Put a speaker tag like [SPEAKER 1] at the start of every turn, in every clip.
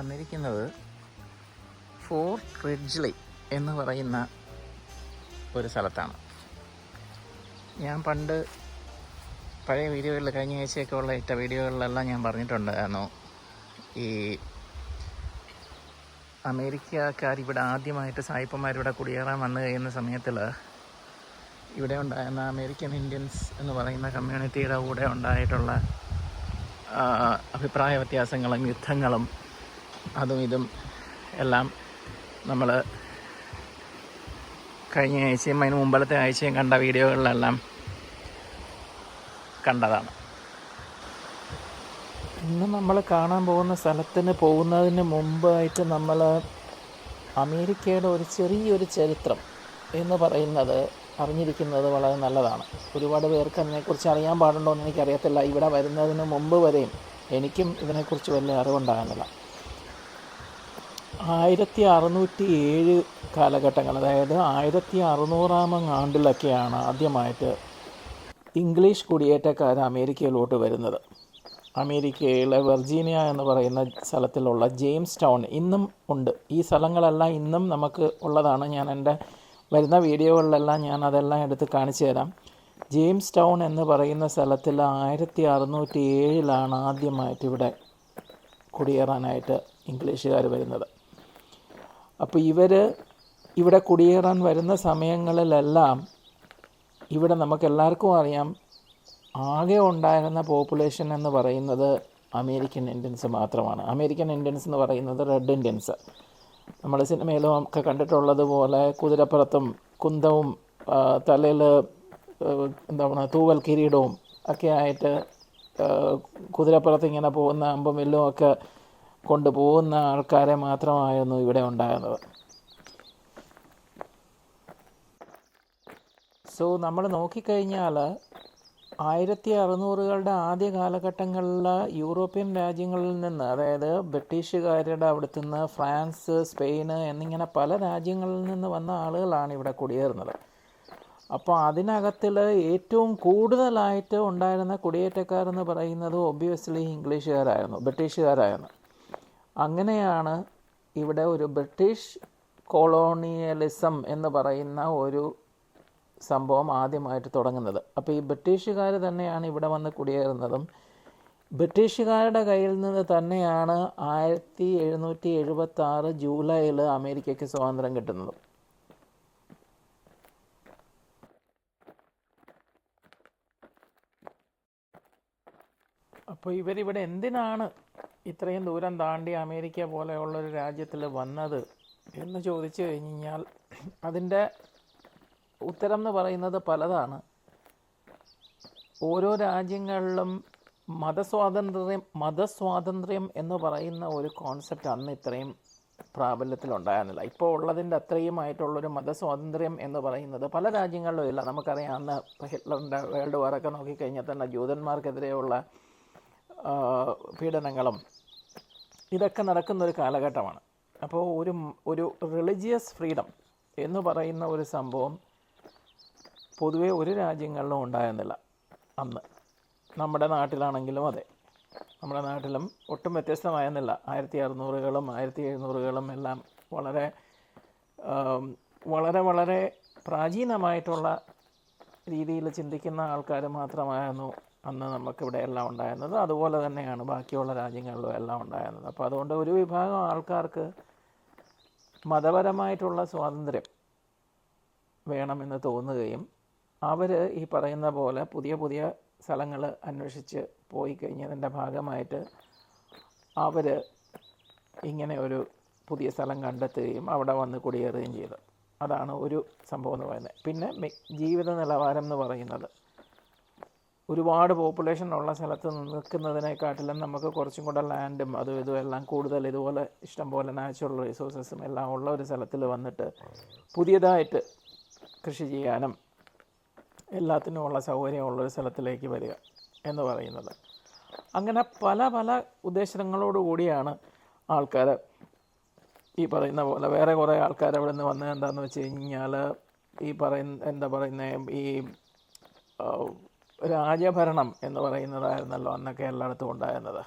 [SPEAKER 1] വന്നിരിക്കുന്നത് ഫോർട്ട് റിഡ്ജ്ലി എന്ന് പറയുന്ന ഒരു സ്ഥലത്താണ്. ഞാൻ പണ്ട് പഴയ വീഡിയോകളിൽ കഴിഞ്ഞ ആഴ്ചയൊക്കെ ഉള്ള ഇട്ട വീഡിയോകളിലെല്ലാം ഞാൻ പറഞ്ഞിട്ടുണ്ടായിരുന്നു. ഈ അമേരിക്കക്കാർ ഇവിടെ ആദ്യമായിട്ട് സായിപ്പന്മാരിവിടെ കുടിയേറാൻ വന്നു കഴിയുന്ന സമയത്തിൽ ഇവിടെ ഉണ്ടായിരുന്ന അമേരിക്കൻ ഇന്ത്യൻസ് എന്ന് പറയുന്ന കമ്മ്യൂണിറ്റിയുടെ കൂടെ ഉണ്ടായിട്ടുള്ള അഭിപ്രായ വ്യത്യാസങ്ങളും യുദ്ധങ്ങളും അതും ഇതും എല്ലാം നമ്മൾ കഴിഞ്ഞ ആഴ്ചയും അതിന് മുമ്പലത്തെ ആഴ്ചയും കണ്ട വീഡിയോകളിലെല്ലാം കണ്ടതാണ്. ഇന്ന് നമ്മൾ കാണാൻ പോകുന്ന സ്ഥലത്തിന് പോകുന്നതിന് മുമ്പായിട്ട് നമ്മൾ അമേരിക്കയുടെ ഒരു ചെറിയൊരു ചരിത്രം എന്ന് പറയുന്നത് അറിഞ്ഞിരിക്കുന്നത് വളരെ നല്ലതാണ്. ഒരുപാട് പേർക്ക് അതിനെക്കുറിച്ച് അറിയാൻ പാടുണ്ടോ എന്ന് എനിക്കറിയത്തില്ല. ഇവിടെ വരുന്നതിന് മുമ്പ് വരെയും എനിക്കും ഇതിനെക്കുറിച്ച് വലിയ അറിവുണ്ടാകുന്നില്ല ആയിരത്തി അറുന്നൂറ്റി ഏഴ് കാലഘട്ടങ്ങൾ അതായത് ആയിരത്തി അറുന്നൂറാം ആണ്ടിലൊക്കെയാണ് ആദ്യമായിട്ട് ഇംഗ്ലീഷ് കുടിയേറ്റക്കാർ അമേരിക്കയിലോട്ട് വരുന്നത്. അമേരിക്കയിലെ വെർജീനിയ എന്ന് പറയുന്ന സ്ഥലത്തിലുള്ള ജെയിംസ് ടൗൺ ഇന്നും ഉണ്ട്. ഈ സ്ഥലങ്ങളെല്ലാം ഇന്നും നമുക്ക് ഉള്ളതാണ്. ഞാൻ എന്റെ വരുന്ന വീഡിയോകളിലെല്ലാം ഞാൻ അതെല്ലാം എടുത്ത് കാണിച്ചു തരാം. ജെയിംസ് ടൗൺ എന്ന് പറയുന്ന സ്ഥലത്തിൽ ആയിരത്തി അറുന്നൂറ്റി ഏഴിലാണ് ആദ്യമായിട്ട് ഇവിടെ കുടിയേറാനായിട്ട് ഇംഗ്ലീഷുകാർ വരുന്നത്. അപ്പോൾ ഇവർ ഇവിടെ കുടിയേറാൻ വരുന്ന സമയങ്ങളിലെല്ലാം ഇവിടെ നമുക്ക് എല്ലാവർക്കും അറിയാം ആകെ ഉണ്ടായിരുന്ന പോപ്പുലേഷൻ എന്ന് പറയുന്നത് അമേരിക്കൻ ഇന്ത്യൻസ് മാത്രമാണ്. അമേരിക്കൻ ഇന്ത്യൻസ് എന്ന് പറയുന്നത് റെഡ് ഇന്ത്യൻസ് നമ്മൾ സിനിമയിലും ഒക്കെ കണ്ടിട്ടുള്ളത് പോലെ കുതിരപ്പുറത്തും കുന്തവും തലയിൽ എന്താ പറയുക തൂവൽ കിരീടവും ഒക്കെ ആയിട്ട് കുതിരപ്പുറത്ത് ഇങ്ങനെ പോകുന്ന അമ്പും വില്ലും ഒക്കെ കൊണ്ടുപോകുന്ന ആൾക്കാരെ മാത്രമായിരുന്നു ഇവിടെ ഉണ്ടായിരുന്നത്. സോ നമ്മൾ നോക്കിക്കഴിഞ്ഞാൽ ആയിരത്തി അറുന്നൂറുകളുടെ ആദ്യ കാലഘട്ടങ്ങളിൽ യൂറോപ്യൻ രാജ്യങ്ങളിൽ നിന്ന് അതായത് ബ്രിട്ടീഷുകാരുടെ അവിടുത്തെ നിന്ന് ഫ്രാൻസ് സ്പെയിന് എന്നിങ്ങനെ പല രാജ്യങ്ങളിൽ നിന്ന് വന്ന ആളുകളാണ് ഇവിടെ കുടിയേറുന്നത്. അപ്പോൾ അതിനകത്തിൽ ഏറ്റവും കൂടുതലായിട്ട് ഉണ്ടായിരുന്ന കുടിയേറ്റക്കാരെന്ന് പറയുന്നത് ഒബ്വിയസ്ലി ഇംഗ്ലീഷുകാരായിരുന്നു ബ്രിട്ടീഷുകാരായിരുന്നു. അങ്ങനെയാണ് ഇവിടെ ഒരു ബ്രിട്ടീഷ് കൊളോണിയലിസം എന്ന് പറയുന്ന ഒരു സംഭവം ആദ്യമായിട്ട് തുടങ്ങുന്നത്. അപ്പോൾ ഈ ബ്രിട്ടീഷുകാർ തന്നെയാണ് ഇവിടെ വന്ന് കുടിയേറുന്നതും. ബ്രിട്ടീഷുകാരുടെ കയ്യിൽ നിന്ന് തന്നെയാണ് ആയിരത്തി എഴുന്നൂറ്റി എഴുപത്തി ആറ് ജൂലൈയിൽ അമേരിക്കയ്ക്ക് സ്വാതന്ത്ര്യം കിട്ടുന്നത്. അപ്പോൾ ഇവരിവിടെ എന്തിനാണ് ഇത്രയും ദൂരം താണ്ടി അമേരിക്ക പോലെയുള്ളൊരു രാജ്യത്തിൽ വന്നത് എന്ന് ചോദിച്ചു കഴിഞ്ഞ് കഴിഞ്ഞാൽ അതിന്റെ ഉത്തരം എന്ന് പറയുന്നത് പലതാണ്. ഓരോ രാജ്യങ്ങളിലും മതസ്വാതന്ത്ര്യം മതസ്വാതന്ത്ര്യം എന്ന് പറയുന്ന ഒരു കോൺസെപ്റ്റ് അന്ന് ഇത്രയും പ്രാബല്യത്തിലുണ്ടായിരുന്നില്ല. ഇപ്പോൾ ഉള്ളതിന്റെ അത്രയുമായിട്ടുള്ളൊരു മതസ്വാതന്ത്ര്യം എന്ന് പറയുന്നത് പല രാജ്യങ്ങളിലും ഇല്ല. നമുക്കറിയാം അന്ന് ഹിറ്റ്ലറിന്റെ വേൾഡ് വാറൊക്കെ നോക്കിക്കഴിഞ്ഞാൽ തന്നെ ജൂതന്മാർക്കെതിരെയുള്ള പീഡനങ്ങളും ഇതൊക്കെ നടക്കുന്ന ഒരു കാലഘട്ടമാണ്. അപ്പോൾ ഒരു ഒരു റിലിജിയസ് ഫ്രീഡം എന്ന് പറയുന്ന ഒരു സംഭവം പൊതുവെ ഒരു രാജ്യങ്ങളിലും ഉണ്ടായിരുന്നില്ല. അന്ന് നമ്മുടെ നാട്ടിലാണെങ്കിലും അതെ. നമ്മുടെ നാട്ടിലും ഒട്ടും വ്യത്യസ്തമായിരുന്നില്ല. ആയിരത്തി അറുന്നൂറുകളും ആയിരത്തി എഴുന്നൂറുകളും എല്ലാം വളരെ വളരെ വളരെ പ്രാചീനമായിട്ടുള്ള രീതിയിൽ ചിന്തിക്കുന്ന ആൾക്കാർ മാത്രമായിരുന്നു അന്ന് നമുക്കിവിടെ എല്ലാം ഉണ്ടായിരുന്നത്. അതുപോലെ തന്നെയാണ് ബാക്കിയുള്ള രാജ്യങ്ങളിലും എല്ലാം ഉണ്ടായിരുന്നത്. അപ്പോൾ അതുകൊണ്ട് ഒരു വിഭാഗം ആൾക്കാർക്ക് മതപരമായിട്ടുള്ള സ്വാതന്ത്ര്യം വേണമെന്ന് തോന്നുകയും അവർ ഈ പറയുന്ന പോലെ പുതിയ പുതിയ സ്ഥലങ്ങൾ അന്വേഷിച്ച് പോയി കഴിഞ്ഞതിന്റെ ഭാഗമായിട്ട് അവർ ഇങ്ങനെ ഒരു പുതിയ സ്ഥലം കണ്ടെത്തുകയും അവിടെ വന്ന് കുടിയേറുകയും ചെയ്തു. അതാണ് ഒരു സംഭവം എന്ന് പറയുന്നത്. പിന്നെ ജീവിത നിലവാരം എന്ന് പറയുന്നത്. ഒരുപാട് പോപ്പുലേഷൻ ഉള്ള സ്ഥലത്ത് നിൽക്കുന്നതിനെക്കാട്ടിലും നമുക്ക് കുറച്ചും കൂടെ ലാൻഡും അതും ഇതും എല്ലാം കൂടുതൽ ഇതുപോലെ ഇഷ്ടംപോലെ നാച്ചുറൽ റിസോഴ്സസും എല്ലാം ഉള്ള ഒരു സ്ഥലത്തിൽ വന്നിട്ട് പുതിയതായിട്ട് കൃഷി ചെയ്യാനും എല്ലാത്തിനും ഉള്ള സൗകര്യമുള്ള ഒരു സ്ഥലത്തിലേക്ക് വരിക എന്ന് പറയുന്നത്. അങ്ങനെ പല പല ഉദ്ദേശങ്ങളോടു കൂടിയാണ് ആൾക്കാർ ഈ പറയുന്ന പോലെ വേറെ കുറേ ആൾക്കാർ അവിടെ നിന്ന് വന്നത് എന്താണെന്ന് വെച്ച് കഴിഞ്ഞാൽ ഈ പറയുന്ന എന്താ പറയുന്നത് ഈ രാജഭരണം എന്ന് പറയുന്നതായിരുന്നല്ലോ അന്നൊക്കെ എല്ലായിടത്തും ഉണ്ടായിരുന്നത്.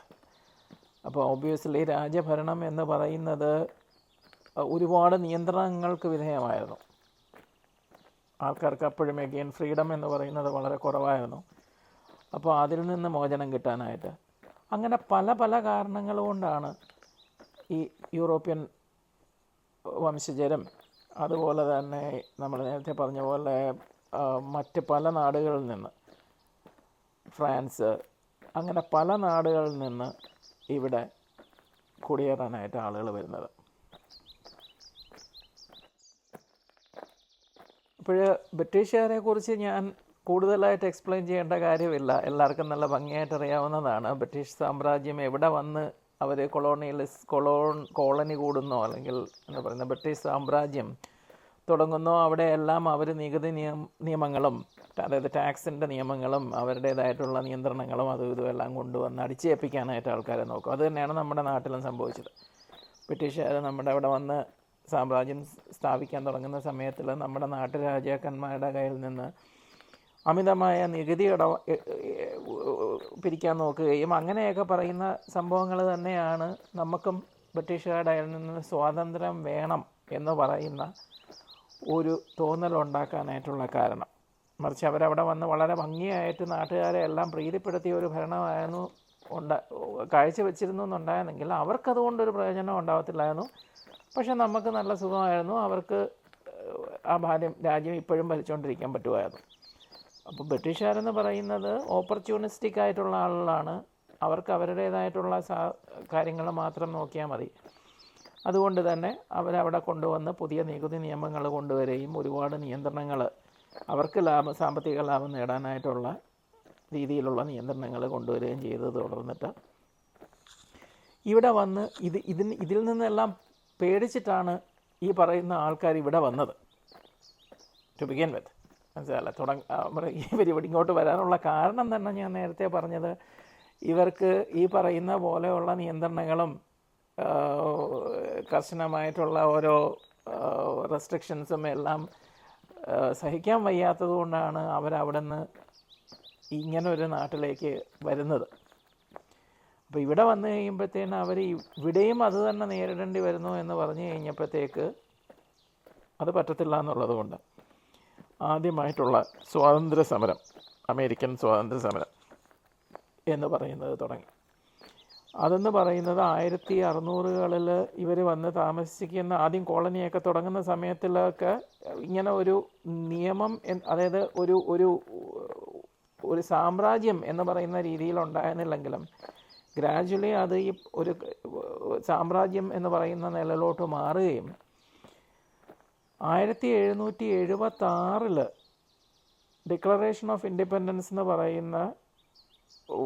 [SPEAKER 1] അപ്പോൾ ഒബ്വിയസ്ലി രാജഭരണം എന്ന് പറയുന്നത് ഒരുപാട് നിയന്ത്രണങ്ങൾക്ക് വിധേയമായിരുന്നു. ആൾക്കാർക്ക് അപ്പോഴും എഗെയിൻ ഫ്രീഡം എന്ന് പറയുന്നത് വളരെ കുറവായിരുന്നു. അപ്പോൾ അതിൽ നിന്ന് മോചനം കിട്ടാനായിട്ട്. അങ്ങനെ പല പല കാരണങ്ങൾ കൊണ്ടാണ് ഈ യൂറോപ്യൻ വംശജരും അതുപോലെ തന്നെ നമ്മൾ നേരത്തെ പറഞ്ഞ പോലെ മറ്റ് പല നാടുകളിൽ നിന്ന് ഫ്രാൻസ് അങ്ങനെ പല നാടുകളിൽ നിന്ന് ഇവിടെ കുടിയേറാനായിട്ട് ആളുകൾ വരുന്നത്. അപ്പോൾ ബ്രിട്ടീഷുകാരെ കുറിച്ച് ഞാൻ കൂടുതലായിട്ട് എക്സ്പ്ലെയിൻ ചെയ്യേണ്ട കാര്യമില്ല. എല്ലാവർക്കും നല്ല ഭംഗിയായിട്ട് അറിയാവുന്നതാണ്. ബ്രിട്ടീഷ് സാമ്രാജ്യം എവിടെ വന്ന് അവർ കൊളോണിയലിസ് കൊളോൺ കോളനി കൂടുന്നോ അല്ലെങ്കിൽ എന്താ പറയുന്ന ബ്രിട്ടീഷ് സാമ്രാജ്യം തുടങ്ങുന്നോ. അവിടെയെല്ലാം അവർ നികുതി നിയം നിയമങ്ങളും അതായത് ടാക്സിന്റെ നിയമങ്ങളും അവരുടേതായിട്ടുള്ള നിയന്ത്രണങ്ങളും അതും ഇതും എല്ലാം കൊണ്ടുവന്ന് അടിച്ചേൽപ്പിക്കാനായിട്ട് ആൾക്കാരെ നോക്കും. അത് തന്നെയാണ് നമ്മുടെ നാട്ടിലും സംഭവിച്ചത്. ബ്രിട്ടീഷുകാർ നമ്മുടെ അവിടെ വന്ന് സാമ്രാജ്യം സ്ഥാപിക്കാൻ തുടങ്ങുന്ന സമയത്തിൽ നമ്മുടെ നാട്ടു രാജാക്കന്മാരുടെ കയ്യിൽ നിന്ന് അമിതമായ നികുതി ഇട പിരിക്കാൻ നോക്കുകയും അങ്ങനെയൊക്കെ പറയുന്ന സംഭവങ്ങൾ തന്നെയാണ് നമുക്കും ബ്രിട്ടീഷുകാരുടെ നിന്ന് സ്വാതന്ത്ര്യം വേണം എന്ന് പറയുന്ന ഒരു തോന്നലുണ്ടാക്കാനായിട്ടുള്ള കാരണം. മറിച്ച് അവരവിടെ വന്ന് വളരെ ഭംഗിയായിട്ട് നാട്ടുകാരെ എല്ലാം പ്രീതിപ്പെടുത്തിയ ഒരു ഭരണമായിരുന്നു ഉണ്ട കാഴ്ചവെച്ചിരുന്നു എന്നുണ്ടായിരുന്നെങ്കിൽ അവർക്കതുകൊണ്ടൊരു പ്രയോജനം ഉണ്ടാകത്തില്ലായിരുന്നു പക്ഷെ നമുക്ക് നല്ല സുഖമായിരുന്നു. അവർക്ക് ആ ഭാര്യം രാജ്യം ഇപ്പോഴും ഭരിച്ചുകൊണ്ടിരിക്കാൻ പറ്റുമായിരുന്നു. അപ്പോൾ ബ്രിട്ടീഷുകാരെന്ന് പറയുന്നത് ഓപ്പർച്യൂണിസ്റ്റിക് ആയിട്ടുള്ള ആളുകളാണ്. അവർക്ക് അവരുടേതായിട്ടുള്ള കാര്യങ്ങൾ മാത്രം നോക്കിയാൽ മതി. അതുകൊണ്ട് തന്നെ അവരവിടെ കൊണ്ടുവന്ന് പുതിയ നികുതി നിയമങ്ങൾ കൊണ്ടുവരികയും ഒരുപാട് നിയന്ത്രണങ്ങൾ അവർക്ക് ലാഭം സാമ്പത്തിക ലാഭം നേടാനായിട്ടുള്ള രീതിയിലുള്ള നിയന്ത്രണങ്ങൾ കൊണ്ടുവരികയും ചെയ്തത് തുടർന്നിട്ട് ഇവിടെ വന്ന് ഇത് ഇതിന് ഇതിൽ നിന്നെല്ലാം പേടിച്ചിട്ടാണ് ഈ പറയുന്ന ആൾക്കാർ ഇവിടെ വന്നത്. ടു ബിഗിൻ വിത്ത് മനസ്സിലല്ല തുടങ്ങ ഇവർ ഇവിടെ ഇങ്ങോട്ട് വരാനുള്ള കാരണം തന്നെ ഞാൻ നേരത്തെ പറഞ്ഞത് ഇവർക്ക് ഈ പറയുന്ന പോലെയുള്ള നിയന്ത്രണങ്ങളും കർശനമായിട്ടുള്ള ഓരോ റെസ്ട്രിക്ഷൻസും എല്ലാം സഹിക്കാൻ വയ്യാത്തത് കൊണ്ടാണ് അവരവിടെ നിന്ന് ഇങ്ങനെ ഒരു നാട്ടിലേക്ക് വരുന്നത്. അപ്പോൾ ഇവിടെ വന്നു കഴിയുമ്പോഴത്തേന് അവർ ഇവിടെയും അത് തന്നെ നേരിടേണ്ടി വരുന്നു എന്ന് പറഞ്ഞു കഴിഞ്ഞപ്പോഴത്തേക്ക് അത് പറ്റത്തില്ല എന്നുള്ളത് കൊണ്ട് ആദ്യമായിട്ടുള്ള സ്വാതന്ത്ര്യ സമരം അമേരിക്കൻ സ്വാതന്ത്ര്യ സമരം എന്ന് പറയുന്നത് തുടങ്ങി. അതെന്ന് പറയുന്നത് ആയിരത്തി അറുന്നൂറുകളിൽ ഇവർ വന്ന് താമസിക്കുന്ന ആദ്യം കോളനിയൊക്കെ തുടങ്ങുന്ന സമയത്തിലൊക്കെ ഇങ്ങനെ ഒരു നിയമം അതായത് ഒരു ഒരു ഒരു സാമ്രാജ്യം എന്ന് പറയുന്ന രീതിയിൽ ഉണ്ടായിരുന്നില്ലെങ്കിലും ഗ്രാജുവലി അത് ഈ ഒരു സാമ്രാജ്യം എന്ന് പറയുന്ന നിലയിലോട്ട് മാറുകയും ആയിരത്തി എഴുന്നൂറ്റി എഴുപത്തി ആറിൽ ഡിക്ലറേഷൻ ഓഫ് ഇൻഡിപെൻഡൻസ് എന്ന് പറയുന്ന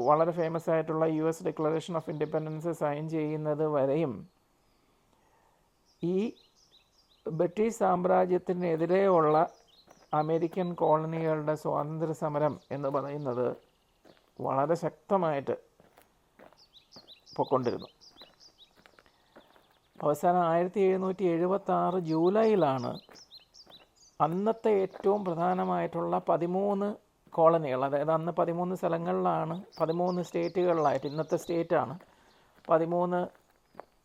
[SPEAKER 1] വളരെ ഫേമസ് ആയിട്ടുള്ള U S declaration of independence sign ചെയ്യുന്നത് വരെയും ഈ ബ്രിട്ടീഷ് സാമ്രാജ്യത്തിനെതിരെയുള്ള അമേരിക്കൻ കോളനികളുടെ സ്വാതന്ത്ര്യ സമരം എന്ന് പറയുന്നത് വളരെ ശക്തമായിട്ട് പൊക്കൊണ്ടിരുന്നു. അവസാനം ആയിരത്തി എഴുന്നൂറ്റി എഴുപത്തി ആറ് ജൂലൈയിലാണ് അന്നത്തെ ഏറ്റവും പ്രധാനമായിട്ടുള്ള പതിമൂന്ന് കോളനികൾ. അതായത് അന്ന് പതിമൂന്ന് സ്ഥലങ്ങളിലാണ് പതിമൂന്ന് സ്റ്റേറ്റുകളിലായിട്ട് ഇന്നത്തെ സ്റ്റേറ്റാണ്. പതിമൂന്ന്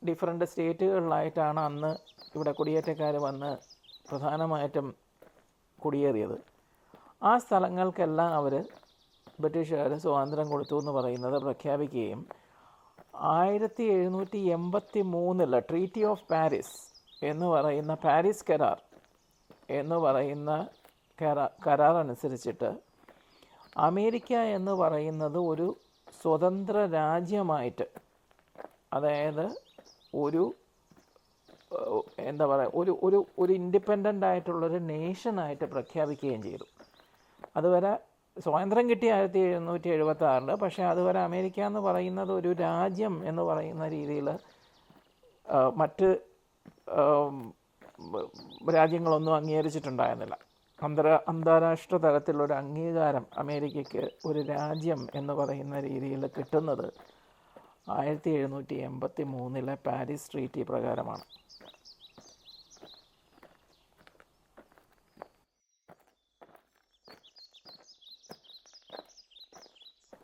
[SPEAKER 1] ഡിഫറെന്റ് സ്റ്റേറ്റുകളിലായിട്ടാണ് അന്ന് ഇവിടെ കുടിയേറ്റക്കാർ വന്ന് പ്രധാനമായിട്ടും കുടിയേറിയത്. ആ സ്ഥലങ്ങൾക്കെല്ലാം അവർ ബ്രിട്ടീഷുകാർ സ്വാതന്ത്ര്യം കൊടുത്തു എന്ന് പറയുന്നത് പ്രഖ്യാപിക്കുകയും ആയിരത്തി എഴുന്നൂറ്റി എൺപത്തി മൂന്നിൽ ട്രീറ്റി ഓഫ് പാരീസ് എന്ന് പറയുന്ന പാരീസ് കരാർ എന്ന് പറയുന്ന കരാ കരാർ അനുസരിച്ചിട്ട് അമേരിക്ക എന്ന് പറയുന്നത് ഒരു സ്വതന്ത്ര രാജ്യമായിട്ട് അതായത് ഒരു എന്താ പറയുക ഒരു ഒരു ഒരു ഇൻഡിപെൻഡന്റ് ആയിട്ടുള്ളൊരു നേഷനായിട്ട് പ്രഖ്യാപിക്കുകയും ചെയ്തു. അതുവരെ സ്വാതന്ത്ര്യം കിട്ടി ആയിരത്തി എഴുന്നൂറ്റി എഴുപത്തി ആറിൽ പക്ഷേ അതുവരെ അമേരിക്ക എന്ന് പറയുന്നത് ഒരു രാജ്യം എന്ന് പറയുന്ന രീതിയിൽ മറ്റ് രാജ്യങ്ങളൊന്നും അംഗീകരിച്ചിട്ടുണ്ടായിരുന്നില്ല. അന്തര അന്താരാഷ്ട്ര തലത്തിലൊരു അംഗീകാരം അമേരിക്കയ്ക്ക് ഒരു രാജ്യം എന്ന് പറയുന്ന രീതിയിൽ കിട്ടുന്നത് ആയിരത്തി എഴുന്നൂറ്റി എൺപത്തി മൂന്നിലെ പാരീസ് ട്രീറ്റി പ്രകാരമാണ്.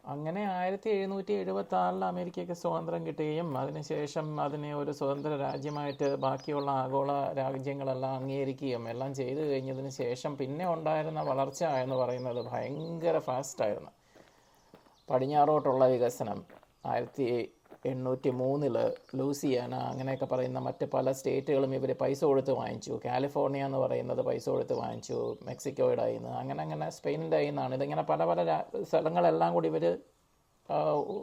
[SPEAKER 1] അങ്ങനെ ആയിരത്തി എഴുന്നൂറ്റി എഴുപത്തി ആറിൽ അമേരിക്കയ്ക്ക് സ്വാതന്ത്ര്യം കിട്ടുകയും അതിനുശേഷം അതിനെ ഒരു സ്വതന്ത്ര രാജ്യമായിട്ട് ബാക്കിയുള്ള ആഗോള രാജ്യങ്ങളെല്ലാം അംഗീകരിക്കുകയും എല്ലാം ചെയ്തു കഴിഞ്ഞതിന് ശേഷം പിന്നെ ഉണ്ടായിരുന്ന വളർച്ച എന്ന് പറയുന്നത് ഭയങ്കര ഫാസ്റ്റായിരുന്നു പടിഞ്ഞാറോട്ടുള്ള വികസനം ആയിരത്തി എണ്ണൂറ്റി മൂന്നിൽ ലൂസിയാന അങ്ങനെയൊക്കെ പറയുന്ന മറ്റ് പല സ്റ്റേറ്റുകളും ഇവർ പൈസ കൊടുത്ത് വാങ്ങിച്ചു. കാലിഫോർണിയ എന്ന് പറയുന്നത് പൈസ കൊടുത്ത് വാങ്ങിച്ചു. മെക്സിക്കോയുടെ കയ്യിൽ നിന്ന് അങ്ങനെ അങ്ങനെ സ്പെയിനിന്റെ കയ്യിൽ നിന്നാണ് ഇതിങ്ങനെ പല പല സ്ഥലങ്ങളെല്ലാം കൂടി ഇവർ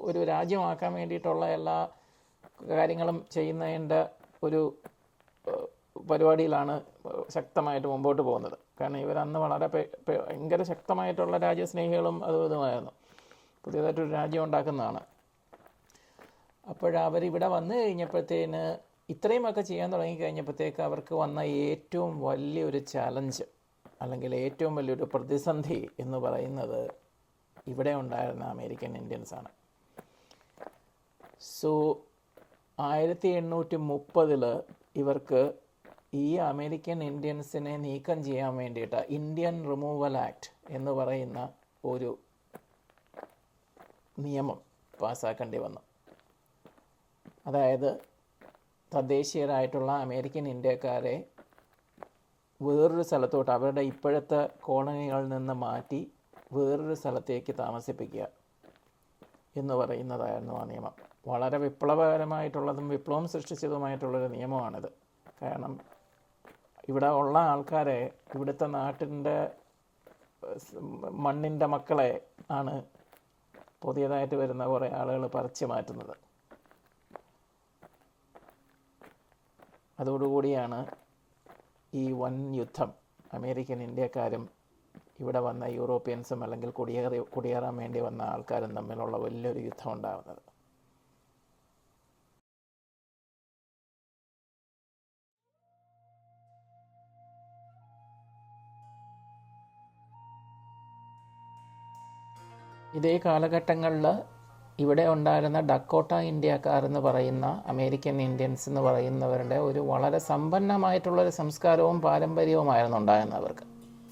[SPEAKER 1] ഒരു രാജ്യമാക്കാൻ വേണ്ടിയിട്ടുള്ള എല്ലാ കാര്യങ്ങളും ചെയ്യുന്നതിന്റെ ഒരു പരിപാടിയിലാണ് ശക്തമായിട്ട് മുമ്പോട്ട് പോകുന്നത്. കാരണം ഇവരന്ന് വളരെ ഭയങ്കര ശക്തമായിട്ടുള്ള രാജ്യസ്നേഹികളും അതും ഇതുമായിരുന്നു. പുതിയതായിട്ടൊരു രാജ്യം ഉണ്ടാക്കുന്നതാണ്. അപ്പോഴവരിവിടെ വന്ന് കഴിഞ്ഞപ്പോഴത്തേന് ഇത്രയുമൊക്കെ ചെയ്യാൻ തുടങ്ങി കഴിഞ്ഞപ്പോഴത്തേക്ക് അവർക്ക് വന്ന ഏറ്റവും വലിയൊരു ചലഞ്ച് അല്ലെങ്കിൽ ഏറ്റവും വലിയൊരു പ്രതിസന്ധി എന്ന് പറയുന്നത് ഇവിടെ ഉണ്ടായിരുന്ന അമേരിക്കൻ ഇന്ത്യൻസാണ് സോ ആയിരത്തി എണ്ണൂറ്റി മുപ്പതിൽ ഇവർക്ക് ഈ അമേരിക്കൻ ഇന്ത്യൻസിനെ നീക്കം ചെയ്യാൻ വേണ്ടിയിട്ട് ഇന്ത്യൻ റിമൂവൽ ആക്ട് എന്ന് പറയുന്ന ഒരു നിയമം പാസ്സാക്കേണ്ടി വന്നു. അതായത് തദ്ദേശീയരായിട്ടുള്ള അമേരിക്കൻ ഇന്ത്യക്കാരെ വേറൊരു സ്ഥലത്തോട്ട് അവരുടെ ഇപ്പോഴത്തെ കോളനികളിൽ നിന്ന് മാറ്റി വേറൊരു സ്ഥലത്തേക്ക് താമസിപ്പിക്കുക എന്ന് പറയുന്നതായിരുന്നു ആ നിയമം. വളരെ വിപ്ലവകരമായിട്ടുള്ളതും വിപ്ലവം സൃഷ്ടിച്ചതുമായിട്ടുള്ളൊരു നിയമമാണിത്. കാരണം ഇവിടെ ഉള്ള ആൾക്കാരെ ഇവിടുത്തെ നാട്ടിന്റെ മണ്ണിന്റെ മക്കളെ ആണ് പുതിയതായിട്ട് വരുന്ന കുറേ ആളുകൾ പറിച്ചു മാറ്റുന്നത്. അതോടുകൂടിയാണ് ഈ വൻ യുദ്ധം അമേരിക്കൻ ഇന്ത്യക്കാരും ഇവിടെ വന്ന യൂറോപ്യൻസും അല്ലെങ്കിൽ കുടിയേറി കുടിയേറാൻ വേണ്ടി വന്ന ആൾക്കാരും തമ്മിലുള്ള വലിയൊരു യുദ്ധം ഉണ്ടാകുന്നത് ഇതേ കാലഘട്ടങ്ങളിൽ ഇവിടെ ഉണ്ടായിരുന്ന ഡക്കോട്ട ഇന്ത്യക്കാർ എന്ന് പറയുന്ന അമേരിക്കൻ ഇന്ത്യൻസ് എന്ന് പറയുന്നവരുടെ ഒരു വളരെ സമ്പന്നമായിട്ടുള്ളൊരു സംസ്കാരവും പാരമ്പര്യവുമായിരുന്നു ഉണ്ടായിരുന്നത് അവർക്ക്.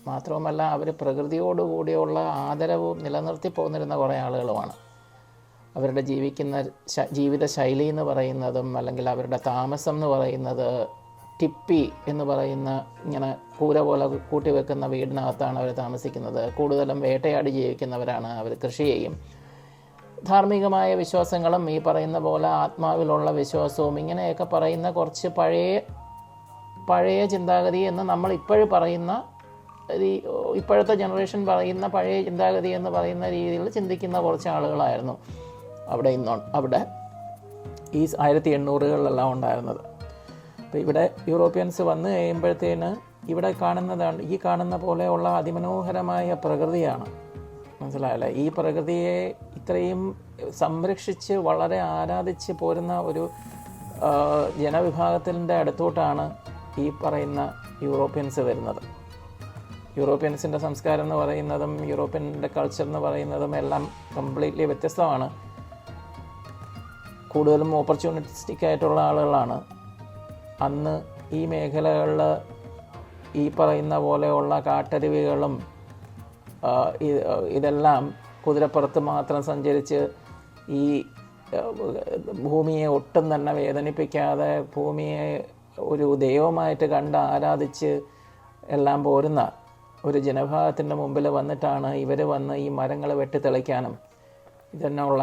[SPEAKER 1] മാത്രവുമല്ല അവർ പ്രകൃതിയോടുകൂടിയുള്ള ആദരവും നിലനിർത്തി പോന്നിരുന്ന കുറേ ആളുകളുമാണ്. അവരുടെ ജീവിക്കുന്ന ജീവിത ശൈലി എന്ന് പറയുന്നതും അല്ലെങ്കിൽ അവരുടെ താമസം എന്ന് പറയുന്നത് ടിപ്പി എന്ന് പറയുന്ന ഇങ്ങനെ കൂര പോലെ കൂട്ടി വെക്കുന്ന വീടിനകത്താണ് അവർ താമസിക്കുന്നത്. കൂടുതലും വേട്ടയാടി ജീവിക്കുന്നവരാണ് അവർ കൃഷി ചെയ്യും. ധാർമ്മികമായ വിശ്വാസങ്ങളും ഈ പറയുന്ന പോലെ ആത്മാവിലുള്ള വിശ്വാസവും ഇങ്ങനെയൊക്കെ പറയുന്ന കുറച്ച് പഴയ പഴയ ചിന്താഗതി എന്ന് നമ്മൾ ഇപ്പോഴും പറയുന്ന ഇപ്പോഴത്തെ ജനറേഷൻ പറയുന്ന പഴയ ചിന്താഗതി എന്ന് പറയുന്ന രീതിയിൽ ചിന്തിക്കുന്ന കുറച്ച് ആളുകളായിരുന്നു അവിടെ ഇന്നോ അവിടെ ഈ ആയിരത്തി എണ്ണൂറുകളിലെല്ലാം ഉണ്ടായിരുന്നത്. അപ്പോൾ ഇവിടെ യൂറോപ്യൻസ് വന്നു കഴിയുമ്പോഴത്തേന് ഇവിടെ കാണുന്നതാണ് ഈ കാണുന്ന പോലെയുള്ള അതിമനോഹരമായ പ്രകൃതിയാണ്. മനസ്സിലായല്ലേ? ഈ പ്രകൃതിയെ ഇത്രയും സംരക്ഷിച്ച് വളരെ ആരാധിച്ച് പോരുന്ന ഒരു ജനവിഭാഗത്തിന്റെ അടുത്തോട്ടാണ് ഈ പറയുന്ന യൂറോപ്യൻസ് വരുന്നത്. യൂറോപ്യൻസിന്റെ സംസ്കാരം എന്ന് പറയുന്നതും യൂറോപ്യന്റെ കൾച്ചർ എന്ന് പറയുന്നതും എല്ലാം കംപ്ലീറ്റ്ലി വ്യത്യസ്തമാണ്. കൂടുതലും ഓപ്പർച്യൂണിറ്റിസ്റ്റിക് ആയിട്ടുള്ള ആളുകളാണ്. അന്ന് ഈ മേഖലകളിൽ ഈ പറയുന്ന പോലെയുള്ള കാട്ടരുവികളും ഇതെല്ലാം കുതിരപ്പുറത്ത് മാത്രം സഞ്ചരിച്ച് ഈ ഭൂമിയെ ഒട്ടും തന്നെ വേദനിപ്പിക്കാതെ ഭൂമിയെ ഒരു ദൈവമായിട്ട് കണ്ട് ആരാധിച്ച് എല്ലാം പോരുന്ന ഒരു ജനഭാഗത്തിന്റെ മുമ്പിൽ വന്നിട്ടാണ് ഇവർ വന്ന് ഈ മരങ്ങൾ വെട്ടിത്തെളിക്കാനും. ഇതിനുള്ള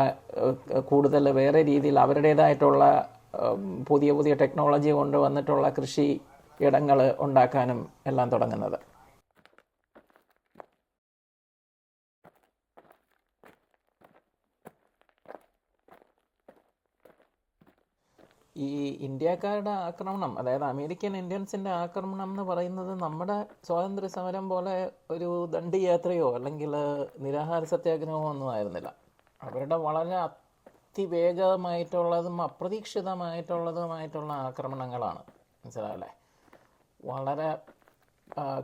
[SPEAKER 1] കൂടുതൽ വേറെ രീതിയിൽ അവരുടേതായിട്ടുള്ള പുതിയ പുതിയ ടെക്നോളജി കൊണ്ട് വന്നിട്ടുള്ള കൃഷി ഇടങ്ങൾ ഉണ്ടാക്കാനും എല്ലാം തുടങ്ങുന്നത്. ഈ ഇന്ത്യക്കാരുടെ ആക്രമണം അതായത് അമേരിക്കൻ ഇന്ത്യൻസിന്റെ ആക്രമണം എന്ന് പറയുന്നത് നമ്മുടെ സ്വാതന്ത്ര്യ സമരം പോലെ ഒരു ദണ്ഡിയാത്രയോ അല്ലെങ്കിൽ നിരാഹാര സത്യാഗ്രഹമോ ഒന്നും ആയിരുന്നില്ല. അവരുടെ വളരെ അതിവേഗമായിട്ടുള്ളതും അപ്രതീക്ഷിതമായിട്ടുള്ളതുമായിട്ടുള്ള ആക്രമണങ്ങളാണ്. മനസ്സിലായല്ലേ? വളരെ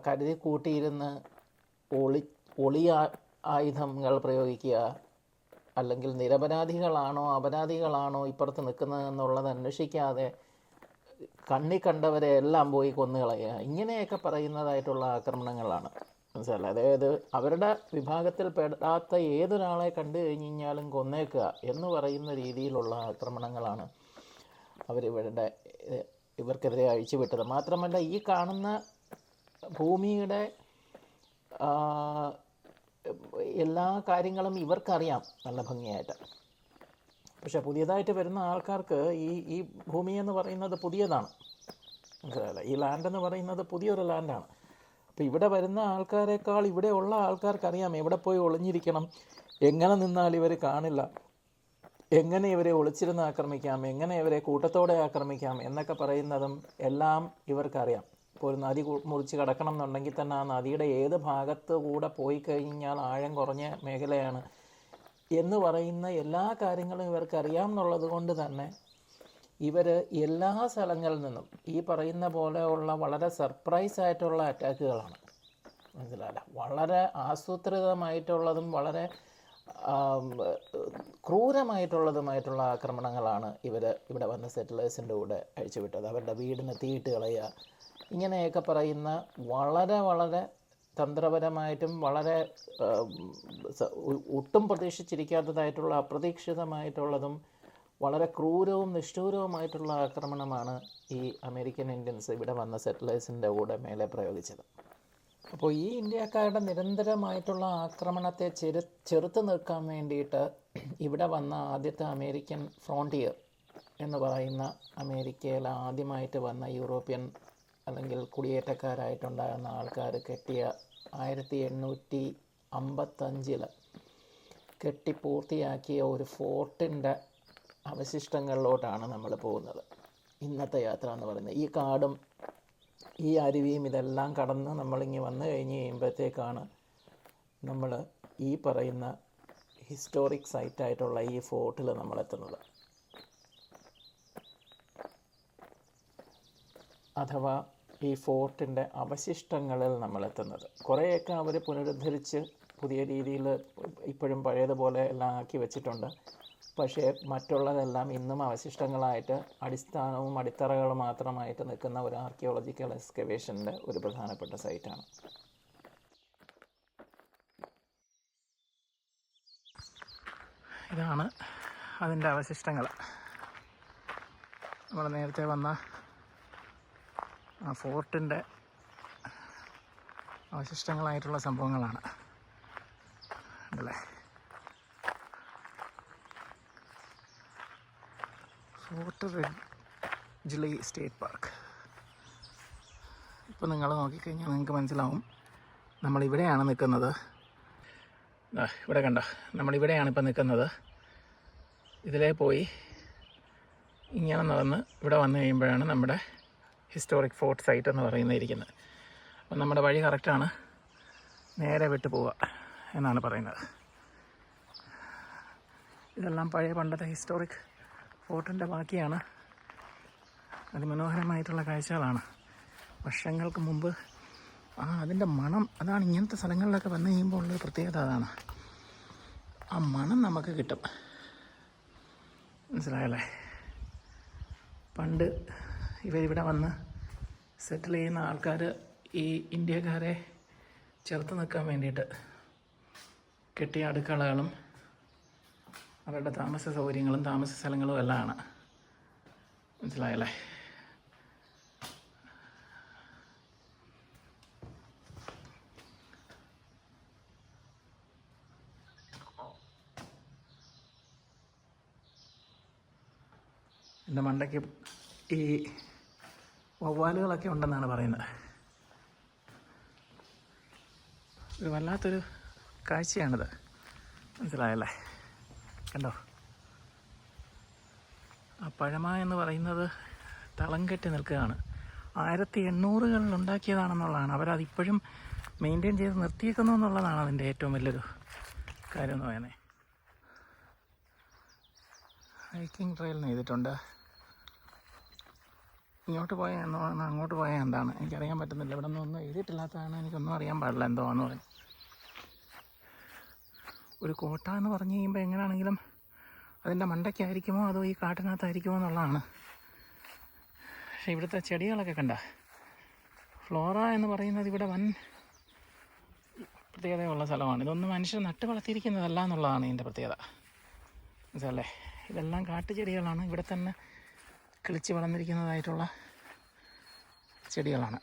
[SPEAKER 1] കരുതി കൂട്ടിയിരുന്ന് ഒളി ഒളി ആയുധങ്ങൾ പ്രയോഗിക്കുക അല്ലെങ്കിൽ നിരപരാധികളാണോ അപരാധികളാണോ ഇപ്പുറത്ത് നിൽക്കുന്നത് എന്നുള്ളത് അന്വേഷിക്കാതെ കണ്ണി കണ്ടവരെ എല്ലാം പോയി കൊന്നുകളയുക ഇങ്ങനെയൊക്കെ പറയുന്നതായിട്ടുള്ള ആക്രമണങ്ങളാണ്. മനസ്സിലായി അതായത് അവരുടെ വിഭാഗത്തിൽ പെടാത്ത ഏതൊരാളെ കണ്ടു കഴിഞ്ഞ് കഴിഞ്ഞാലും കൊന്നേക്കുക എന്ന് പറയുന്ന രീതിയിലുള്ള ആക്രമണങ്ങളാണ് അവരിവരുടെ ഇവർക്കെതിരെ അഴിച്ചുവിട്ടത്. മാത്രമല്ല ഈ കാണുന്ന ഭൂമിയുടെ എല്ലാ കാര്യങ്ങളും ഇവർക്കറിയാം നല്ല ഭംഗിയായിട്ട്. പക്ഷേ പുതിയതായിട്ട് വരുന്ന ആൾക്കാർക്ക് ഈ ഈ ഭൂമി എന്ന് പറയുന്നത് പുതിയതാണ്. മനസ്സിലായില്ല? ഈ ലാൻഡ് എന്ന് പറയുന്നത് പുതിയൊരു ലാൻഡാണ് അപ്പോൾ ഇവിടെ വരുന്ന ആൾക്കാരെക്കാൾ ഇവിടെ ഉള്ള ആൾക്കാർക്കറിയാം എവിടെ പോയി ഒളിഞ്ഞിരിക്കണം എങ്ങനെ നിന്നാൽ ഇവർ കാണില്ല എങ്ങനെ ഇവരെ ഒളിച്ചിരുന്ന് ആക്രമിക്കാം എങ്ങനെ ഇവരെ കൂട്ടത്തോടെ ആക്രമിക്കാം എന്നൊക്കെ പറയുന്നതും എല്ലാം ഇവർക്കറിയാം. ഇപ്പോൾ ഒരു നദി മുറിച്ച് കടക്കണം എന്നുണ്ടെങ്കിൽ തന്നെ ആ നദിയുടെ ഏത് ഭാഗത്ത് കൂടെ പോയി കഴിഞ്ഞാൽ ആഴം കുറഞ്ഞ മേഖലയാണ് എന്ന് പറയുന്ന എല്ലാ കാര്യങ്ങളും ഇവർക്കറിയാം എന്നുള്ളത് കൊണ്ട് തന്നെ ഇവർ എല്ലാ സ്ഥലങ്ങളിൽ നിന്നും ഈ പറയുന്ന പോലെയുള്ള വളരെ സർപ്രൈസ് ആയിട്ടുള്ള അറ്റാക്കുകളാണ് മനസ്സിലായില്ല? വളരെ ആസൂത്രിതമായിട്ടുള്ളതും വളരെ ക്രൂരമായിട്ടുള്ളതുമായിട്ടുള്ള ആക്രമണങ്ങളാണ് ഇവർ ഇവിടെ വന്ന സെറ്റിലേഴ്സിന്റെ കൂടെ അഴിച്ചുവിട്ടത്. അവരുടെ വീടിന് തീയിട്ട് കളയുക ഇങ്ങനെയൊക്കെ പറയുന്ന വളരെ വളരെ തന്ത്രപരമായിട്ടും വളരെ ഒട്ടും പ്രതീക്ഷിച്ചിരിക്കാത്തതായിട്ടുള്ള അപ്രതീക്ഷിതമായിട്ടുള്ളതും വളരെ ക്രൂരവും നിഷ്ഠൂരവുമായിട്ടുള്ള ആക്രമണമാണ് ഈ അമേരിക്കൻ ഇന്ത്യൻസ് ഇവിടെ വന്ന സെറ്റിലേഴ്സിന്റെ കൂടെ മേലെ പ്രയോഗിച്ചത്. അപ്പോൾ ഈ ഇന്ത്യക്കാരുടെ നിരന്തരമായിട്ടുള്ള ആക്രമണത്തെ ചെറു ചെറുത്ത് നിൽക്കാൻ വേണ്ടിയിട്ട് ഇവിടെ വന്ന ആദ്യത്തെ അമേരിക്കൻ ഫ്രോണ്ടിയർ എന്ന് പറയുന്ന അമേരിക്കയിൽ ആദ്യമായിട്ട് വന്ന യൂറോപ്യൻ അല്ലെങ്കിൽ കുടിയേറ്റക്കാരായിട്ടുണ്ടായിരുന്ന ആൾക്കാർ കെട്ടിയ ആയിരത്തി എണ്ണൂറ്റി അമ്പത്തഞ്ചിൽ കെട്ടി പൂർത്തിയാക്കിയ ഒരു ഫോർട്ടിന്റെ അവശിഷ്ടങ്ങളിലോട്ടാണ് നമ്മൾ പോകുന്നത്. ഇന്നത്തെ യാത്ര എന്ന് പറയുന്നത്. ഈ കാടും ഈ അരുവിയും ഇതെല്ലാം കടന്ന് നമ്മളിങ്ങി വന്നു കഴിഞ്ഞ് കഴിയുമ്പോഴത്തേക്കാണ് നമ്മൾ ഈ പറയുന്ന ഹിസ്റ്റോറിക് സൈറ്റായിട്ടുള്ള ഈ ഫോർട്ടിൽ നമ്മളെത്തുന്നത് അഥവാ ഈ ഫോർട്ടിന്റെ അവശിഷ്ടങ്ങളിൽ നമ്മളെത്തുന്നത്. കുറേയൊക്കെ അവർ പുനരുദ്ധരിച്ച് പുതിയ രീതിയിൽ ഇപ്പോഴും പഴയതുപോലെ എല്ലാം ആക്കി വെച്ചിട്ടുണ്ട്. പക്ഷേ മറ്റുള്ളതെല്ലാം ഇന്നും അവശിഷ്ടങ്ങളായിട്ട് അടിസ്ഥാനവും അടിത്തറകളും മാത്രമായിട്ട് നിൽക്കുന്ന ഒരു ആർക്കിയോളജിക്കൽ എക്സ്കവേഷന്റെ ഒരു പ്രധാനപ്പെട്ട സൈറ്റാണ്. ഇതാണ് അതിന്റെ അവശിഷ്ടങ്ങൾ. നമ്മൾ നേരത്തെ വന്ന ആ ഫോർട്ടിന്റെ അവശിഷ്ടങ്ങളായിട്ടുള്ള സംഭവങ്ങളാണ്. അല്ലേ? Fort Ridgely state park. ഇപ്പോൾ നിങ്ങൾ നോക്കിക്കഴിഞ്ഞാൽ നിങ്ങൾക്ക് മനസ്സിലാവും നമ്മളിവിടെയാണ് നിൽക്കുന്നത്. ഇവിടെ കണ്ട? നമ്മളിവിടെയാണ് ഇപ്പോൾ നിൽക്കുന്നത്. ഇതിലേ പോയി ഇങ്ങനെ നടന്ന് ഇവിടെ വന്നു കഴിയുമ്പോഴാണ് നമ്മുടെ ഹിസ്റ്റോറിക് ഫോർട്ട് സൈറ്റ് എന്ന് പറയുന്നിരിക്കുന്നത് അപ്പം നമ്മുടെ വഴി കറക്റ്റാണ് നേരെ വിട്ടു പോവുക എന്നാണ് പറയുന്നത്. ഇതെല്ലാം പഴയ പണ്ടത്തെ ഹിസ്റ്റോറിക് ഫോർട്ടിന്റെ ബാക്കിയാണ്. അതിമനോഹരമായിട്ടുള്ള കാഴ്ചകളാണ്. വർഷങ്ങൾക്ക് മുമ്പ് ആ അതിന്റെ മണം അതാണ് ഇങ്ങനത്തെ സ്ഥലങ്ങളിലൊക്കെ വന്നു കഴിയുമ്പോൾ ഉള്ള പ്രത്യേകത അതാണ്. ആ മണം നമുക്ക് കിട്ടും. മനസ്സിലായല്ലേ? പണ്ട് ഇവരിവിടെ വന്ന് സെറ്റിൽ ചെയ്യുന്ന ആൾക്കാർ ഈ ഇന്ത്യക്കാരെ ചെറുത്ത് നിൽക്കാൻ വേണ്ടിയിട്ട് കെട്ടിയ അടുക്കളകളും അവരുടെ താമസ സൗകര്യങ്ങളും താമസ സ്ഥലങ്ങളും എല്ലാമാണ്. മനസ്സിലായല്ലേ? എന്റെ മണ്ടയ്ക്ക് ഈ വവ്വാലുകളൊക്കെ ഉണ്ടെന്നാണ് പറയുന്നത്. ഒരു വല്ലാത്തൊരു കാഴ്ചയാണിത്. മനസ്സിലായല്ലേ? കണ്ടോ? ആ പഴമ എന്ന് പറയുന്നത് തളം കെട്ടി നിൽക്കുകയാണ്. ആയിരത്തി എണ്ണൂറുകളിൽ ഉണ്ടാക്കിയതാണെന്നുള്ളതാണ്. അവരതിപ്പോഴും മെയിന്റെയിൻ ചെയ്ത് നിർത്തിയേക്കുന്നു എന്നുള്ളതാണ് അതിന്റെ ഏറ്റവും വലിയൊരു കാര്യം എന്ന് പറയുന്നത്. ഹൈക്കിംഗ് ട്രെയിൽ ചെയ്തിട്ടുണ്ട്. ഇങ്ങോട്ട് പോയാൽ എന്താണ് അങ്ങോട്ട് പോയാൽ എന്താണ്? എനിക്കറിയാൻ പറ്റുന്നില്ല. ഇവിടെ നിന്ന് ഒന്നും എഴുതിയിട്ടില്ലാത്തതാണ്. എനിക്കൊന്നും അറിയാൻ പാടില്ല എന്തോ എന്ന് പറഞ്ഞു. ഒരു കോട്ട എന്ന് പറഞ്ഞു കഴിയുമ്പോൾ എങ്ങനെയാണെങ്കിലും അതിന്റെ മണ്ടയ്ക്കായിരിക്കുമോ? അതോ ഈ കാട്ടിനകത്തായിരിക്കുമോ എന്നുള്ളതാണ്. പക്ഷേ ഇവിടുത്തെ ചെടികളൊക്കെ കണ്ട. ഫ്ലോറ എന്ന് പറയുന്നത് ഇവിടെ വൻ പ്രത്യേകതയുള്ള സ്ഥലമാണ്. ഇതൊന്നും മനുഷ്യർ നട്ട് വളർത്തിയിരിക്കുന്നതല്ല എന്നുള്ളതാണ് ഇതിന്റെ പ്രത്യേകത. മനസ്സിലല്ലേ ഇതെല്ലാം കാട്ടുചെടികളാണ്. ഇവിടെ തന്നെ കിളിച്ച് വളർന്നിരിക്കുന്നതായിട്ടുള്ള ചെടികളാണ്.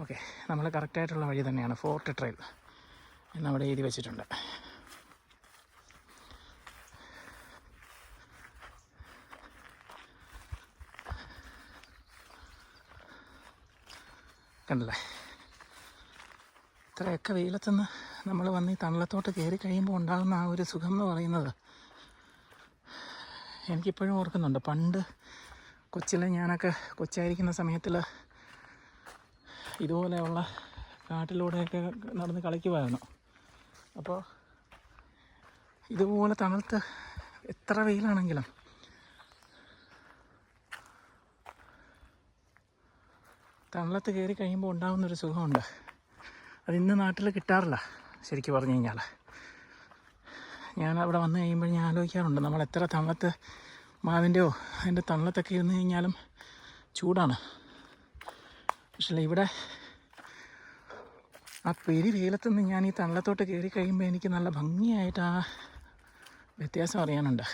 [SPEAKER 1] ഓക്കെ നമ്മൾ കറക്റ്റായിട്ടുള്ള വഴി തന്നെയാണ് ഫോർട്ട് ട്രെയിൽ എന്നവിടെ എഴുതി വെച്ചിട്ടുണ്ട്. കണ്ടില്ലേ? ഇത്രയൊക്കെ വെയിലത്തുനിന്ന് നമ്മൾ വന്ന് ഈ തണലത്തോട്ട് കയറി കഴിയുമ്പോൾ ഉണ്ടാകുന്ന ആ ഒരു സുഖം എന്ന് പറയുന്നത് എനിക്കിപ്പോഴും ഓർക്കുന്നുണ്ട്. പണ്ട് കൊച്ചിലെ ഞാനൊക്കെ കൊച്ചായിരിക്കുന്ന സമയത്തിൽ ഇതുപോലെയുള്ള കാട്ടിലൂടെയൊക്കെ നടന്ന് കളിക്കുമായിരുന്നു അപ്പോൾ ഇതുപോലെ തണുത്ത് എത്ര വെയിലാണെങ്കിലും തണലത്ത് കയറി കഴിയുമ്പോൾ ഉണ്ടാകുന്നൊരു സുഖമുണ്ട്. അത് ഇന്ന് നാട്ടിൽ കിട്ടാറില്ല ശരിക്കും പറഞ്ഞു കഴിഞ്ഞാൽ ഞാൻ അവിടെ വന്നു കഴിയുമ്പോൾ ഞാൻ ആലോചിക്കാറുണ്ട് നമ്മൾ എത്ര തണലത്ത് മാവിന്റെയോ അതിന്റെ തണലത്തൊക്കെ ഇരുന്ന് കഴിഞ്ഞാലും ചൂടാണ്. പക്ഷേ ഇവിടെ ആ പെരി വെയിലത്തുനിന്ന് ഞാൻ ഈ തണലത്തോട്ട് കയറി കഴിയുമ്പോൾ എനിക്ക് നല്ല ഭംഗിയായിട്ട് ആ വ്യത്യാസം അറിയാനുണ്ട്.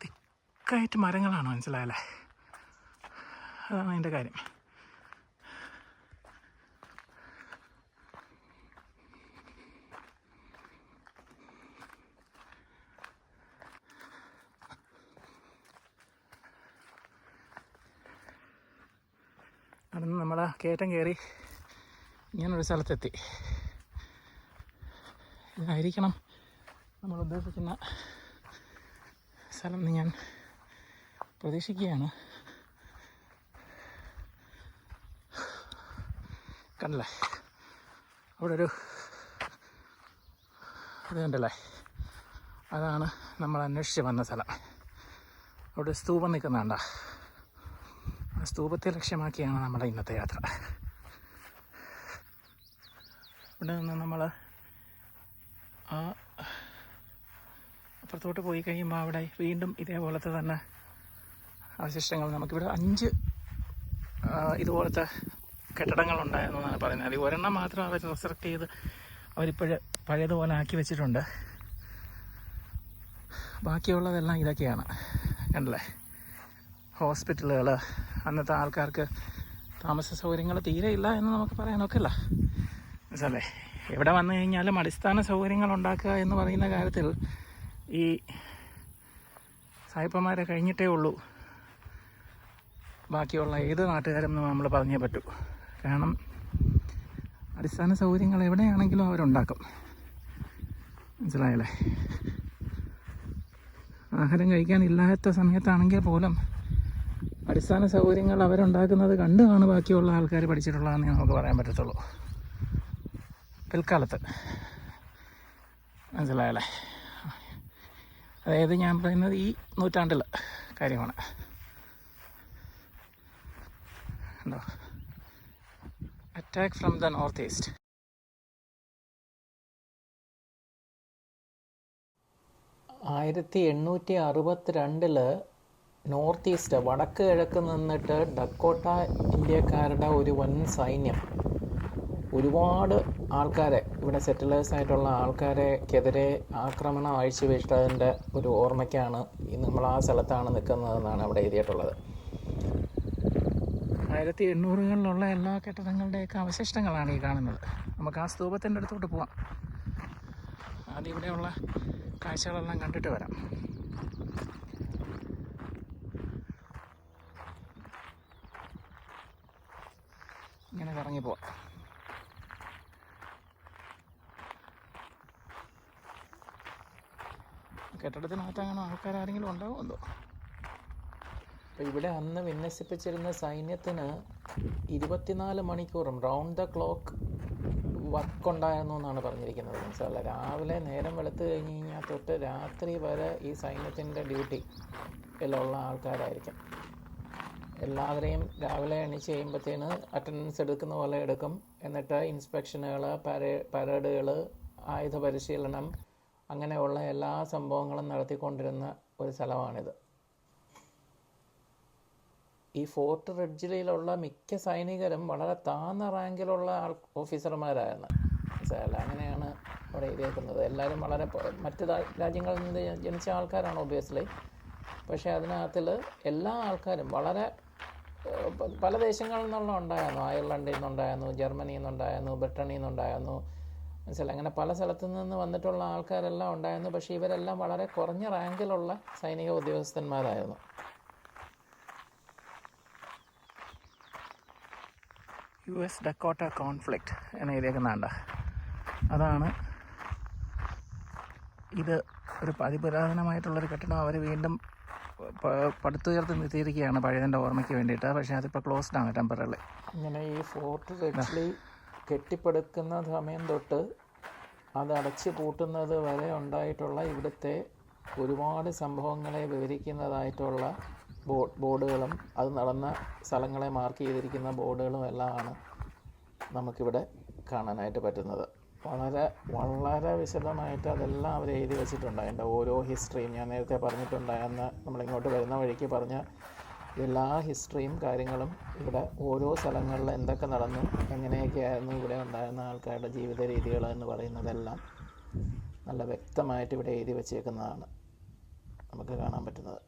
[SPEAKER 1] തിക്കായിട്ട് മരങ്ങളാണ് മനസ്സിലായല്ലേ? അതാണ് അതിന്റെ കാര്യം നടന്ന് നമ്മൾ കയറ്റം കയറി ഇങ്ങനൊരു സ്ഥലത്തെത്തി. ഇതായിരിക്കണം നമ്മൾ ഉദ്ദേശിക്കുന്ന സ്ഥലം എന്ന് ഞാൻ പ്രതീക്ഷിക്കുകയാണ്. കണ്ടല്ലേ? അവിടെ ഒരു ഇത് കണ്ടല്ലേ? അതാണ് നമ്മൾ അന്വേഷിച്ച് വന്ന സ്ഥലം. അവിടെ സ്തൂപം നിൽക്കുന്നതാണ്ടാ സ്തൂപത്തെ ലക്ഷ്യമാക്കിയാണ് നമ്മുടെ ഇന്നത്തെ യാത്ര. ഇവിടെ നിന്ന് നമ്മൾ ആ അപ്പുറത്തോട്ട് പോയി കഴിയുമ്പോൾ അവിടെ വീണ്ടും ഇതേപോലത്തെ തന്നെ അവശിഷ്ടങ്ങൾ നമുക്കിവിടെ അഞ്ച് ഇതുപോലത്തെ കെട്ടിടങ്ങളുണ്ടായിരുന്നു എന്നാണ് പറയുന്നത്. അതിൽ ഒരെണ്ണം മാത്രം അവർ റിസർക്ട് ചെയ്ത് അവരിപ്പോഴ് പഴയതുപോലെ ആക്കി വെച്ചിട്ടുണ്ട്. ബാക്കിയുള്ളതെല്ലാം ഇതൊക്കെയാണ്. കണ്ടല്ലേ? ഹോസ്പിറ്റലുകൾ അന്നത്തെ ആൾക്കാർക്ക് താമസ സൗകര്യങ്ങൾ തീരെ ഇല്ല എന്ന് നമുക്ക് പറയാനൊക്കില്ല. മനസ്സിലല്ലേ എവിടെ വന്നു കഴിഞ്ഞാലും അടിസ്ഥാന സൗകര്യങ്ങൾ ഉണ്ടാക്കുക എന്ന് പറയുന്ന കാര്യത്തിൽ ഈ സായിപ്പന്മാരെ കഴിഞ്ഞിട്ടേ ഉള്ളൂ. ബാക്കിയുള്ള ഏത് നാട്ടുകാരും നമ്മൾ പറഞ്ഞേ പറ്റൂ. കാരണം അടിസ്ഥാന സൗകര്യങ്ങൾ എവിടെയാണെങ്കിലും അവരുണ്ടാക്കും. മനസ്സിലായല്ലേ? ആഹാരം കഴിക്കാൻ ഇല്ലാത്ത സമയത്താണെങ്കിൽ പോലും അടിസ്ഥാന സൗകര്യങ്ങൾ അവരുണ്ടാക്കുന്നത് കണ്ടാണ് ബാക്കിയുള്ള ആൾക്കാർ പഠിച്ചിട്ടുള്ളതെന്ന് നമുക്ക് പറയാൻ പറ്റത്തുള്ളൂ. പിൽക്കാലത്ത്. മനസ്സിലായല്ലേ? അതായത് ഞാൻ പറയുന്നത് ഈ നൂറ്റാണ്ടിൽ കാര്യമാണ്. ഉണ്ടോ attack from the north east ആയിരത്തി എണ്ണൂറ്റി അറുപത്തിരണ്ടിൽ നോർത്ത് ഈസ്റ്റ് വടക്ക് കിഴക്ക് നിന്നിട്ട് ഡക്കോട്ട ഇന്ത്യക്കാരുടെ ഒരു വൻ സൈന്യം. ഒരുപാട് ആൾക്കാരെ ഇവിടെ സെറ്റിലേഴ്സ് ആയിട്ടുള്ള ആൾക്കാരെക്കെതിരെ ആക്രമണം അഴിച്ചുവിട്ടതിന്റെ ഒരു ഓർമ്മയ്ക്കാണ് നമ്മൾ ആ സ്ഥലത്താണ് നിൽക്കുന്നതെന്നാണ് അവിടെ എഴുതിയിട്ടുള്ളത്. ആയിരത്തി എണ്ണൂറുകളിലുള്ള എല്ലാ കെട്ടിടങ്ങളുടെയൊക്കെ അവശിഷ്ടങ്ങളാണ് ഈ കാണുന്നത്. നമുക്ക് ആ സ്തൂപത്തിന്റെ അടുത്തോട്ട് പോവാം. ആദ്യം ഇവിടെയുള്ള കാഴ്ചകളെല്ലാം കണ്ടിട്ട് വരാം. ഇങ്ങനെ കറങ്ങി പോവാം. കെട്ടിടത്തിനകത്ത് അങ്ങനെ ആൾക്കാരാരെങ്കിലും ഉണ്ടാവും എന്തോ? അപ്പോൾ ഇവിടെ അന്ന് വിന്യസിപ്പിച്ചിരുന്ന സൈന്യത്തിന് ഇരുപത്തിനാല് മണിക്കൂറും റൗണ്ട് ദ ക്ലോക്ക് വർക്ക് ഉണ്ടായിരുന്നു എന്നാണ് പറഞ്ഞിരിക്കുന്നത്. മനസ്സിലല്ല രാവിലെ നേരം വെളുത്ത് കഴിഞ്ഞ് കഴിഞ്ഞാൽ തൊട്ട് രാത്രി വരെ ഈ സൈന്യത്തിന്റെ ഡ്യൂട്ടി ഉള്ള ആൾക്കാരായിരിക്കും. എല്ലാവരെയും രാവിലെ എണീച്ച് കഴിയുമ്പോഴത്തേന് അറ്റൻഡൻസ് എടുക്കുന്ന പോലെ എടുക്കും. എന്നിട്ട് ഇൻസ്പെക്ഷനുകൾ പരേ പരേഡുകൾ ആയുധ പരിശീലനം അങ്ങനെയുള്ള എല്ലാ സംഭവങ്ങളും നടത്തിക്കൊണ്ടിരുന്ന ഒരു സ്ഥലമാണിത്. ഈ ഫോർട്ട് റെഡ്ജിലുള്ള മിക്ക സൈനികരും വളരെ താന്ന റാങ്കിലുള്ള ആൾ ഓഫീസർമാരായിരുന്നു. മനസ്സിലായല്ലോ? അങ്ങനെയാണ് അവിടെ എഴുതിയേക്കുന്നത്. എല്ലാവരും വളരെ മറ്റ് രാജ്യങ്ങളിൽ നിന്ന് ജനിച്ച ആൾക്കാരാണ് ഒബിയസ്ലി പക്ഷേ അതിനകത്തിൽ എല്ലാ ആൾക്കാരും വളരെ പല ദേശങ്ങളിൽ നിന്നുള്ള ഉണ്ടായിരുന്നു. അയർലൻഡിൽ നിന്നുണ്ടായിരുന്നു ജർമ്മനിയിൽ നിന്നുണ്ടായിരുന്നു ബ്രിട്ടനിൽ നിന്നുണ്ടായിരുന്നു. മനസ്സിലായി? അങ്ങനെ പല സ്ഥലത്തു നിന്ന് വന്നിട്ടുള്ള ആൾക്കാരെല്ലാം ഉണ്ടായിരുന്നു. പക്ഷേ ഇവരെല്ലാം വളരെ കുറഞ്ഞ റാങ്കിലുള്ള സൈനിക ഉദ്യോഗസ്ഥന്മാരായിരുന്നു. യു എസ് ഡക്കോട്ട കോൺഫ്ലിക്റ്റ് എന്ന എഴുതിയേക്കുന്നുണ്ട് അതാണ് ഇത് ഒരു അതിപുരാതനമായിട്ടുള്ളൊരു കെട്ടിടം. അവർ വീണ്ടും പടുത്തുയർത്തി നിർത്തിയിരിക്കുകയാണ് പഴയതിന്റെ ഓർമ്മയ്ക്ക് വേണ്ടിയിട്ട്. പക്ഷേ അതിപ്പോൾ ക്ലോസ്ഡ് ആണ് ടെമ്പററി ഇങ്ങനെ ഈ ഫോർട്ട് റെഡ്സ്ലി കെട്ടിപ്പടുക്കുന്ന സമയം തൊട്ട് അത് അടച്ചു പൂട്ടുന്നത് വരെ ഉണ്ടായിട്ടുള്ള ഇവിടുത്തെ ഒരുപാട് സംഭവങ്ങളെ വിവരിക്കുന്നതായിട്ടുള്ള ബോർഡുകളും അത് നടന്ന സ്ഥലങ്ങളെ മാർക്ക് ചെയ്തിരിക്കുന്ന ബോർഡുകളും എല്ലാമാണ് നമുക്കിവിടെ കാണാനായിട്ട് പറ്റുന്നത്. വളരെ വളരെ വിശദമായിട്ട് അതെല്ലാം അവർ എഴുതി വെച്ചിട്ടുണ്ട്. അതിന്റെ ഓരോ ഹിസ്റ്ററിയും ഞാൻ നേരത്തെ പറഞ്ഞിട്ടുണ്ടായിരുന്ന നമ്മളിങ്ങോട്ട് വരുന്ന വഴിക്ക് പറഞ്ഞ എല്ലാ ഹിസ്റ്ററിയും കാര്യങ്ങളും ഇവിടെ ഓരോ സ്ഥലങ്ങളിൽ എന്തൊക്കെ നടന്നു എങ്ങനെയൊക്കെയായിരുന്നു ഇവിടെ ഉണ്ടായിരുന്ന ആൾക്കാരുടെ ജീവിത രീതികൾ എന്ന് പറയുന്നതെല്ലാം നല്ല വ്യക്തമായിട്ട് ഇവിടെ എഴുതി വച്ചേക്കുന്നതാണ് നമുക്ക് കാണാൻ പറ്റുന്നത്.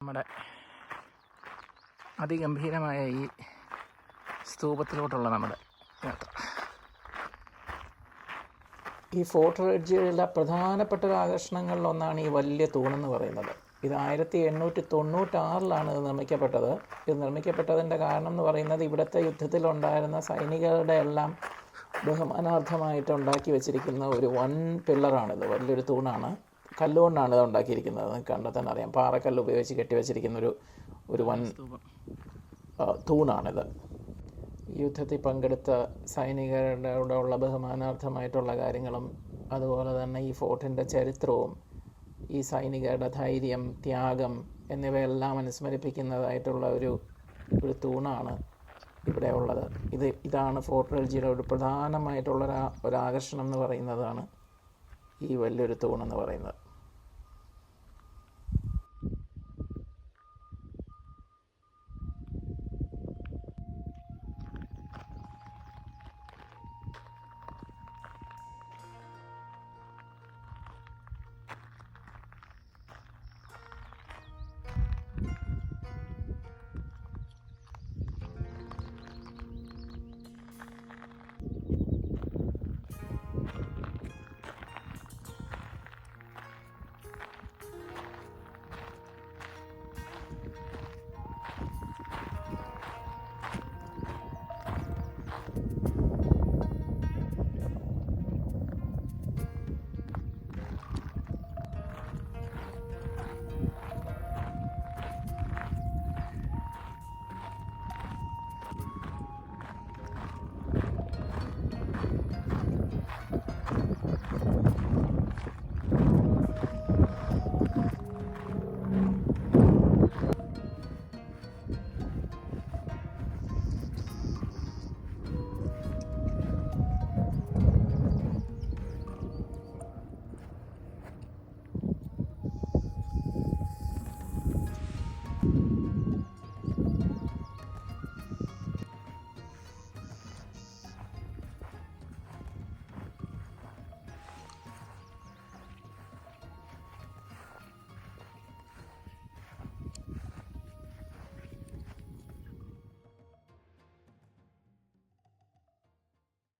[SPEAKER 1] നമ്മുടെ അതിഗംഭീരമായ ഈ സ്തൂപത്തിലോട്ടുള്ള നമ്മുടെ യാത്ര. ഈ ഫോർട്ട് റെഡ്ജിയിലെ പ്രധാനപ്പെട്ട ഒരു ആകർഷണങ്ങളിലൊന്നാണ് ഈ വലിയ തൂണെന്ന് പറയുന്നത്. ഇത് ആയിരത്തി എണ്ണൂറ്റി തൊണ്ണൂറ്റാറിലാണ് ഇത് നിർമ്മിക്കപ്പെട്ടത്. ഇത് നിർമ്മിക്കപ്പെട്ടതിന്റെ കാരണം എന്ന് പറയുന്നത് ഇവിടുത്തെ യുദ്ധത്തിലുണ്ടായിരുന്ന സൈനികരുടെ എല്ലാം ബഹുമാനാർത്ഥമായിട്ട് ഉണ്ടാക്കി വെച്ചിരിക്കുന്ന ഒരു വൺ പില്ലറാണിത് വലിയൊരു തൂണാണ്. കല്ലുകൊണ്ടാണ് ഇത് ഉണ്ടാക്കിയിരിക്കുന്നത്. കണ്ടെത്താൻ അറിയാം. പാറക്കല്ല് ഉപയോഗിച്ച് കെട്ടിവെച്ചിരിക്കുന്ന ഒരു ഒരു വൻ തൂണാണിത്. യുദ്ധത്തിൽ പങ്കെടുത്ത സൈനികരുടെ ഉള്ള ബഹുമാനാർത്ഥമായിട്ടുള്ള കാര്യങ്ങളും അതുപോലെ തന്നെ ഈ ഫോർട്ടിന്റെ ചരിത്രവും ഈ സൈനികരുടെ ധൈര്യം ത്യാഗം എന്നിവയെല്ലാം അനുസ്മരിപ്പിക്കുന്നതായിട്ടുള്ള ഒരു ഒരു തൂണാണ് ഇവിടെ ഉള്ളത്. ഇത് ഇതാണ് ഫോർട്ട് റെൽജിയുടെ ഒരു പ്രധാനമായിട്ടുള്ള ഒരു ആകർഷണം എന്ന് പറയുന്നതാണ് ഈ വലിയൊരു തൂണെന്ന് പറയുന്നത്.